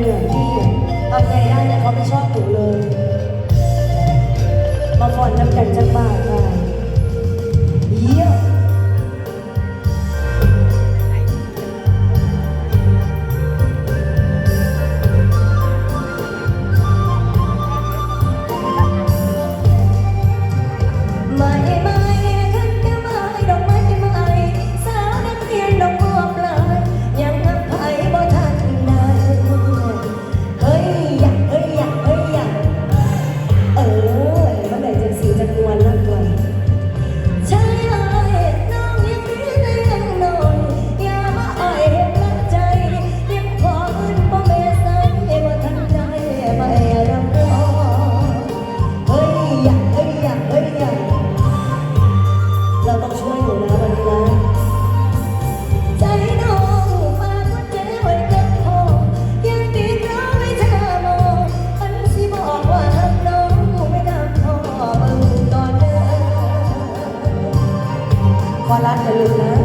เหนื่อยพี่ทำไงได้เนี่ยเขาไม่ชอบหนูเลย มาฝอนน้ำกันจากบานค่ะเยี่ยม อรัสอย่าลืมนะ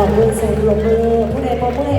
ปอบมือใส่ปรบมือผู้ใดปอบมือให้